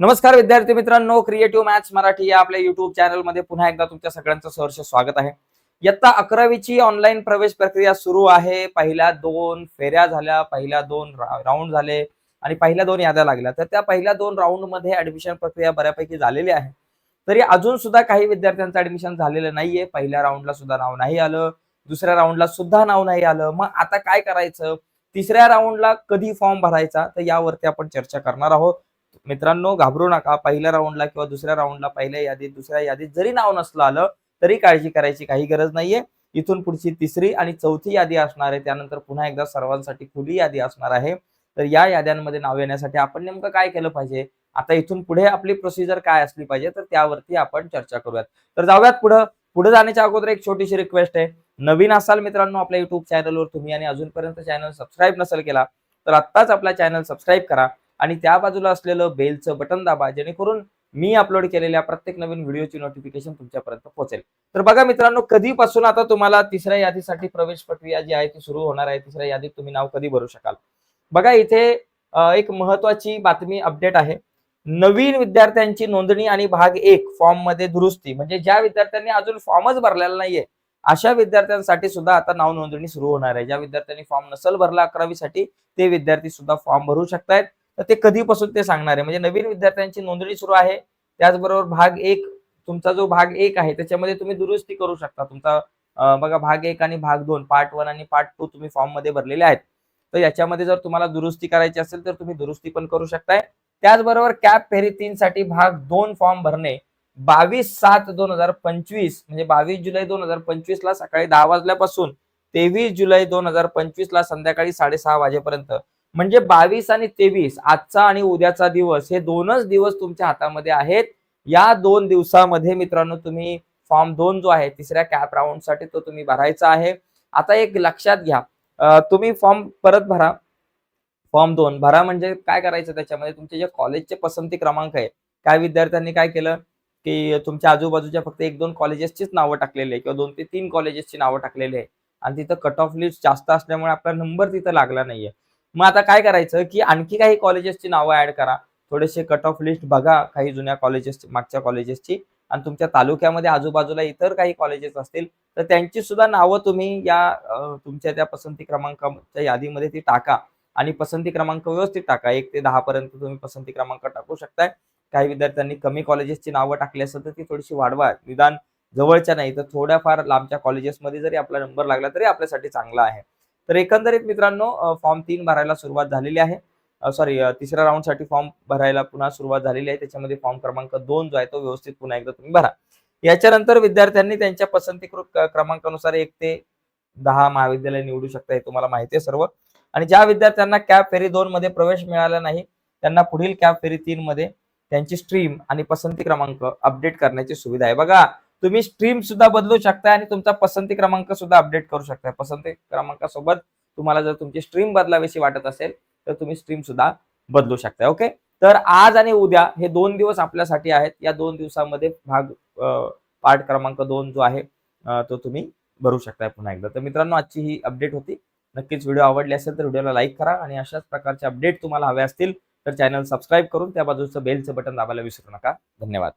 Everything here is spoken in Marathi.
नमस्कार विद्यार्थी मित्रांनो क्रिएटिव्ह मॅथ्स मराठी या आपल्या युट्यूब चॅनलमध्ये पुन्हा एकदा तुमच्या सगळ्यांचं सहर्ष स्वागत आहे. इयत्ता अकरावीची ऑनलाईन प्रवेश प्रक्रिया सुरू आहे. पहिल्या दोन फेऱ्या झाल्या पहिल्या दोन राऊंड झाले आणि पहिल्या दोन याद्या लागल्या. तर त्या पहिल्या दोन राऊंडमध्ये ऍडमिशन प्रक्रिया बऱ्यापैकी झालेली आहे. तरी अजून सुद्धा काही विद्यार्थ्यांचं ऍडमिशन झालेलं नाहीये. पहिल्या राऊंडला सुद्धा नाव नाही आलं. दुसऱ्या राऊंडला सुद्धा नाव नाही आलं. मग आता काय करायचं? तिसऱ्या राऊंडला कधी फॉर्म भरायचा? तर यावरती आपण चर्चा करणार आहोत. मित्रांनो घाबरू नका. पहिल्या राऊंडला किंवा दुसऱ्या राऊंडला पहिल्या यादीत दुसऱ्या यादीत जरी नाव नसलं आलं तरी काळजी करायची काही गरज नाहीये. इथून पुढची तिसरी आणि चौथी यादी असणार आहे. त्यानंतर पुन्हा एकदा सर्वांसाठी खुली यादी असणार आहे. तर या याद्यांमध्ये नाव येण्यासाठी आपण नेमकं काय केलं पाहिजे? आता इथून पुढे आपली प्रोसिजर काय असली पाहिजे? तर त्यावरती आपण चर्चा करूयात. तर जाऊयात पुढं. पुढे जाण्याच्या अगोदर एक छोटीशी रिक्वेस्ट आहे. नवीन असाल मित्रांनो आपल्या युट्यूब चॅनलवर तुम्ही आणि अजूनपर्यंत चॅनल सबस्क्राईब नसेल केला तर आत्ताच आपला चॅनल सबस्क्राईब करा. आणि त्या बाजूला असलेलं बेलचं बटन दाबा जेणेकरून मी अपलोड केलेल्या प्रत्येक नवीन व्हिडिओची नोटिफिकेशन तुमच्यापर्यंत पोहोचेल. तर बघा मित्रांनो कधीपासून आता तुम्हाला तिसऱ्या यादीसाठी प्रवेश प्रक्रिया जी आहे ती सुरू होणार आहे. तिसऱ्या यादीत तुम्ही नाव कधी भरू शकाल? बघा इथे एक महत्वाची बातमी अपडेट आहे. नवीन विद्यार्थ्यांची नोंदणी आणि भाग एक फॉर्ममध्ये दुरुस्ती. म्हणजे ज्या विद्यार्थ्यांनी अजून फॉर्मच भरलेला नाहीये अशा विद्यार्थ्यांसाठी सुद्धा आता नाव नोंदणी सुरू होणार आहे. ज्या विद्यार्थ्यांनी फॉर्म नसल भरला अकरावीसाठी ते विद्यार्थी सुद्धा फॉर्म भरू शकतायत. तर ते कधीपासून ते सांगणार आहे? म्हणजे नवीन विद्यार्थ्यांची नोंदणी सुरू आहे. त्याचबरोबर भाग एक तुमचा जो भाग एक आहे त्याच्यामध्ये तुम्ही दुरुस्ती करू शकता. तुमचा बघा भाग एक आणि भाग दोन पार्ट वन आणि पार्ट टू तुम्ही फॉर्ममध्ये भरलेले आहेत. तर याच्यामध्ये जर तुम्हाला दुरुस्ती करायची असेल तर तुम्ही दुरुस्ती पण करू शकताय. त्याचबरोबर कॅप फेरी तीन साठी भाग दोन फॉर्म भरणे बावीस सात दोन हजार पंचवीस म्हणजे बावीस जुलै दोन हजार पंचवीस ला सकाळी दहा वाजल्यापासून तेवीस जुलै दोन हजार पंचवीस ला संध्याकाळी साडेसहा वाजेपर्यंत म्हणजे बावीस आणि तेवीस आजचा आणि उद्याचा दिवस हे दोनच दिवस तुमच्या हातामध्ये आहेत. या दोन दिवसामध्ये मित्रांनो तुम्ही फॉर्म दोन जो आहे तिसऱ्या कॅप राऊंडसाठी तो तुम्ही भरायचा आहे. आता एक लक्षात घ्या तुम्ही फॉर्म परत भरा. फॉर्म दोन भरा म्हणजे काय करायचं त्याच्यामध्ये? तुमचे जे कॉलेजचे पसंती क्रमांक आहे काय विद्यार्थ्यांनी काय केलं? की तुमच्या आजूबाजूच्या फक्त एक दोन कॉलेजेसचीच नावं टाकलेली आहे किंवा दोन ते तीन कॉलेजेसची नावं टाकलेली आहे आणि तिथं कट ऑफ लिस्ट जास्त असल्यामुळे आपला नंबर तिथं लागला नाहीये. मग आता काय करायचं की आणखी काही कॉलेजेसची नावं ऍड करा. थोडेसे कट ऑफ लिस्ट बघा काही जुन्या कॉलेजेस मागच्या कॉलेजेसची आणि तुमच्या तालुक्यामध्ये आजूबाजूला इतर काही कॉलेजेस असतील तर त्यांची सुद्धा नावं तुम्ही या तुमच्या त्या पसंती क्रमांकाच्या यादीमध्ये ती टाका. आणि पसंती क्रमांक व्यवस्थित टाका. एक ते दहा पर्यंत तुम्ही पसंती क्रमांक टाकू शकताय. काही विद्यार्थ्यांनी कमी कॉलेजेसची नावं टाकली असेल तर ती थोडीशी वाढवा. निदान जवळच्या नाही तर थोड्याफार लांबच्या कॉलेजेसमध्ये जरी आपला नंबर लागला तरी आपल्यासाठी चांगला आहे. तर एकंदरीत मित्रांनो फॉर्म तीन भरायला सुरुवात झालेली आहे. सॉरी तिसऱ्या राऊंडसाठी फॉर्म भरायला पुन्हा सुरुवात झालेली आहे. त्याच्यामध्ये फॉर्म क्रमांक दोन जो आहे तो व्यवस्थित पुन्हा एकदा तुम्ही भरा. याच्यानंतर विद्यार्थ्यांनी त्यांच्या पसंतीकृत क्रमांकानुसार एक ते दहा महाविद्यालय निवडू शकता हे तुम्हाला माहिती आहे सर्व. आणि ज्या विद्यार्थ्यांना कॅप फेरी दोन मध्ये प्रवेश मिळाला नाही त्यांना पुढील कॅप फेरी तीन मध्ये त्यांची स्ट्रीम आणि पसंती क्रमांक अपडेट करण्याची सुविधा आहे. बघा तुम्ही स्ट्रीम सुद्धा बदलू शकता आणि तुमचा पसंती क्रमांक सुद्धा अपडेट करू शकता पसंती क्रमांकासोबत तुम्हाला जर तुमची स्ट्रीम बदलावीशी वाटत असेल तर तुम्ही स्ट्रीम सुद्धा बदलू शकता ओके तर आज आणि उद्या हे दोन दिवस आपल्यासाठी आहेत. या दोन दिवसामध्ये भाग पार्ट क्रमांक दोन जो आहे तो तुम्ही भरू शकताय पुन्हा एकदा. तर मित्रांनो आजची ही अपडेट होती. नक्कीच व्हिडिओ आवडली असेल तर व्हिडिओला लाईक करा आणि अशाच प्रकारचे अपडेट तुम्हाला हवे असतील तर चॅनल सबस्क्राईब करून त्या बाजूचं बेलचं बटन दाबायला विसरू नका. धन्यवाद.